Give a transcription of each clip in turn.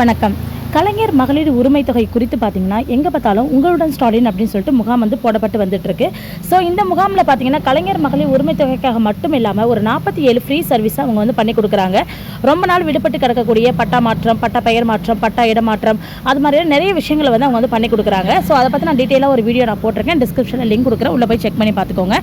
வணக்கம். கலைஞர் மகளிர் உரிமை தொகை குறித்து பார்த்தீங்கன்னா எங்கே பார்த்தாலும் உங்களுடன் ஸ்டாலின் அப்படின்னு சொல்லிட்டு முகாம் வந்து போடப்பட்டு வந்துட்டு இருக்கு ஸோ இந்த முகாமில் பார்த்தீங்கன்னா கலைஞர் மகளிர் உரிமை தொகைக்காக மட்டும் இல்லாமல் ஒரு நாற்பத்தி ஏழு ஃப்ரீ சர்வீஸ் அவங்க வந்து பண்ணி கொடுக்குறாங்க. ரொம்ப நாள் விடுபட்டு கிடக்கக்கூடிய பட்டா மாற்றம் பட்டா பெயர் மாற்றம் பட்டா இடமாற்றம் அது மாதிரியான நிறைய விஷயங்களை வந்து அவங்க வந்து பண்ணி கொடுக்குறாங்க. ஸோ அதை பற்றி நான் டீட்டெயிலாக ஒரு வீடியோ நான் போட்டிருக்கேன். டிஸ்கிரிப்ஷனில் லிங்க் கொடுக்குறேன். உள்ளே போய் செக் பண்ணி பார்த்துக்கோங்க.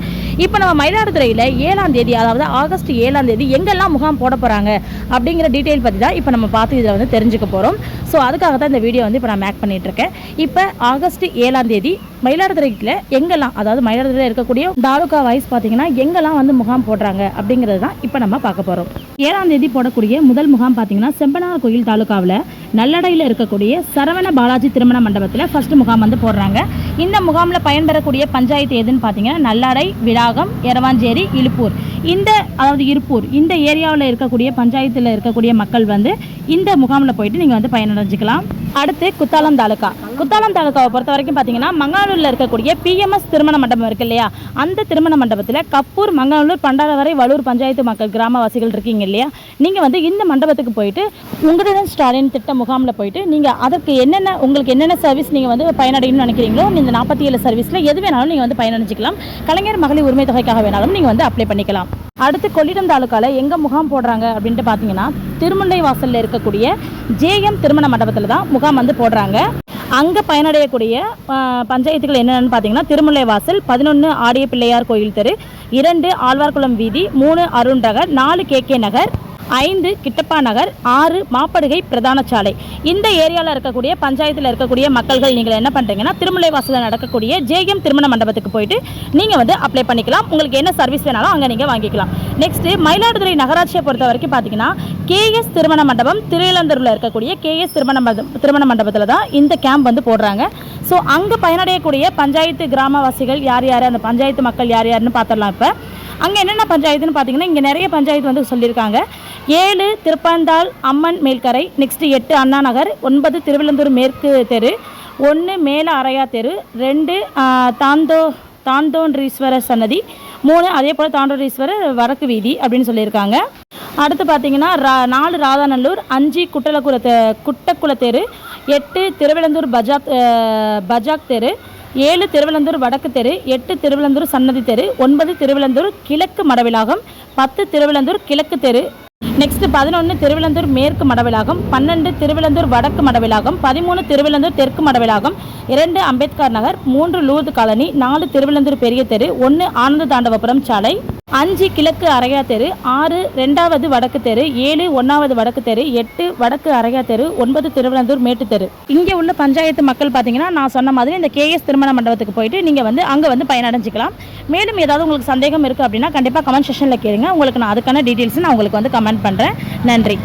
இப்போ நம்ம மயிலாடுதுறையில் ஏழாம் தேதி அதாவது ஆகஸ்ட் ஏழாம் தேதி எங்கெல்லாம் முகாம் போட போகிறாங்க அப்படிங்கிற டீட்டெயில் பற்றி தான் இப்போ நம்ம பார்த்து இதில் வந்து தெரிஞ்சுக்க போகிறோம் ஸோ அதுக்காக தான் இந்த வீடியோ வந்து இப்போ நான் மேக் பண்ணிகிட்ருக்கேன் இருக்கேன் இப்போ ஆகஸ்ட் ஏழாம் தேதி மயிலாடுதுறையில் எங்கெல்லாம் அதாவது மயிலாடுதுறையில் இருக்கக்கூடிய தாலுகா வைஸ் பார்த்தீங்கன்னா எங்கெல்லாம் வந்து முகாம் போடுறாங்க அப்படிங்கிறது தான் இப்போ நம்ம பார்க்க போகிறோம் ஏழாம் தேதி போடக்கூடிய முதல் முகாம் பார்த்தீங்கன்னா செம்பனார் கோயில் தாலுகாவில் நல்லடையில் இருக்கக்கூடிய சரவண பாலாஜி திருமண மண்டபத்தில் ஃபஸ்ட்டு முகாம் வந்து போடுறாங்க. இந்த முகாமில் பயன்பெறக்கூடிய பஞ்சாயத்து எதுன்னு பார்த்தீங்கன்னா நல்லடை விடாகம் எரவாஞ்சேரி இழுப்பூர் இந்த அதாவது இருப்பூர் இந்த ஏரியாவில் இருக்கக்கூடிய பஞ்சாயத்தில் இருக்கக்கூடிய மக்கள் வந்து இந்த முகாமில் போயிட்டு நீங்கள் வந்து பயனடைஞ்சிக்கலாம். அடுத்து குத்தாலம் தாலுக்கா குத்தாலம் தாலுக்காவை பொறுத்த வரைக்கும் பார்த்தீங்கன்னா மங்களூரில் இருக்கக்கூடிய பிஎம்எஸ் திருமண மண்டபம் இருக்கு இல்லையா? அந்த திருமண மண்டபத்தில் கப்பூர் மங்களூர் பண்டாரவரை வலூர் பஞ்சாயத்து மக்கள் கிராமவாசிகள் இருக்கீங்க இல்லையா? நீங்கள் வந்து இந்த மண்டபத்துக்கு போயிட்டு உங்களுடன் ஸ்டாலின் திட்ட முகாமில் போயிட்டு நீங்கள் அதற்கு என்னென்ன உங்களுக்கு என்னென்ன சர்வீஸ் நீங்கள் வந்து பயனடையணும்னு நினைக்கிறீங்களோ இந்த நாற்பத்தி ஏழு சர்வீஸில் எது வேணாலும் நீங்கள் வந்து பயனடைஞ்சிக்கலாம். கலைஞர் மகளிர் உரிமை தொகைக்காக வேணாலும் நீங்கள் வந்து அப்ளை பண்ணிக்கலாம். அடுத்து கொள்ளிடம் தாலுக்காவில் எங்கே முகாம் போடுறாங்க அப்படின்ட்டு பார்த்தீங்கன்னா திருமுல்லை வாசலில் இருக்கக்கூடிய ஜேஎம் திருமண மண்டபத்தில் தான் முகாம் வந்து போடுறாங்க. அங்கே பயனடையக்கூடிய பஞ்சாயத்துகள் என்னென்னு பார்த்தீங்கன்னா திருமுல்லை வாசல் பதினொன்று ஆடிய பிள்ளையார் கோயில் தெரு இரண்டு ஆழ்வார்குளம் வீதி மூணு அருண் நகர் நாலு கேகே நகர் ஐந்து கிட்டப்பா நகர் ஆறு மாப்படுகை பிரதான சாலை. இந்த ஏரியாவில் இருக்கக்கூடிய பஞ்சாயத்தில் இருக்கக்கூடிய மக்கள்கள் நீங்கள் என்ன பண்ணுறீங்கன்னா திருமலைவாசலில் நடக்கக்கூடிய ஜேஎம் திருமண மண்டபத்துக்கு போயிட்டு நீங்கள் வந்து அப்ளை பண்ணிக்கலாம். உங்களுக்கு என்ன சர்வீஸ் வேணாலும் அங்கே நீங்கள் வாங்கிக்கலாம். நெக்ஸ்ட்டு மயிலாடுதுறை நகராட்சியை பொறுத்த வரைக்கும் பார்த்தீங்கன்னா கேஎஸ் திருமண மண்டபம் திருவிழந்தூரில் இருக்கக்கூடிய கேஎஸ் திருமண மண்டபம் திருமண மண்டபத்தில் தான் இந்த கேம்ப் வந்து போடுறாங்க. ஸோ அங்கே பயனடையக்கூடிய பஞ்சாயத்து கிராமவாசிகள் யார் யார் அந்த பஞ்சாயத்து மக்கள் யார் யாருன்னு பார்த்துடலாம் இப்போ. அங்கே என்னென்ன பஞ்சாயத்துன்னு பார்த்தீங்கன்னா இங்கே நிறைய பஞ்சாயத்து வந்து சொல்லியிருக்காங்க. ஏழு திருப்பந்தாள் அம்மன் மேல்கரை நெக்ஸ்ட்டு எட்டு அண்ணா நகர் ஒன்பது திருவிழந்தூர் மேற்கு தெரு ஒன்று மேல அரையா தெரு ரெண்டு தாந்தோ தாந்தோன்றீஸ்வரர் சன்னதி மூணு அதே போல் தாண்டோன்றீஸ்வரர் வடக்கு வீதி அப்படின்னு சொல்லியிருக்காங்க. அடுத்து பார்த்தீங்கன்னா ரா நாலு ராதாநல்லூர் அஞ்சு குட்டலக்குள தெ குட்டக்குள தெரு எட்டு திருவிழந்தூர் பஜாக் பஜாக் தெரு ஏழு திருவிழந்தூர் வடக்கு தெரு எட்டு திருவிழந்தூர் சன்னதி தெரு ஒன்பது திருவிழந்தூர் கிழக்கு மடவிலாகம் பத்து திருவிழந்தூர் கிழக்கு தெரு நெக்ஸ்ட் பதினொன்று திருவிழந்தூர் மேற்கு மடவிலாகம் பன்னெண்டு திருவிழந்தூர் வடக்கு மடவிலாகம் பதிமூணு திருவிழந்தூர் தெற்கு மடவிலாகம் இரண்டு அம்பேத்கர் நகர் மூன்று லூர்து காலனி நாலு திருவிழந்தூர் பெரிய தெரு ஒன்று ஆனந்த தாண்டவபுரம் சாலை. அஞ்சு கிழக்கு அரையா தெரு ஆறு ரெண்டாவது வடக்கு தெரு ஏழு ஒன்றாவது வடக்கு தெரு எட்டு வடக்கு அரையா தெரு ஒன்பது திருவனந்தூர் மேட்டு தெரு. இங்கே உள்ள பஞ்சாயத்து மக்கள் பார்த்தீங்கன்னா நான் சொன்ன மாதிரி இந்த கேஎஸ் திருமண மண்டபத்துக்கு போயிட்டு நீங்கள் வந்து அங்கே வந்து பயனடைஞ்சிக்கலாம். மேலும் ஏதாவது உங்களுக்கு சந்தேகம் இருக்குது அப்படின்னா கண்டிப்பாக கமெண்ட் செஷனில் கேளுங்க. உங்களுக்கு நான் அதுக்கான டீட்டெயில்ஸ் நான் உங்களுக்கு வந்து கமெண்ட் பண்ணுறேன் நன்றி.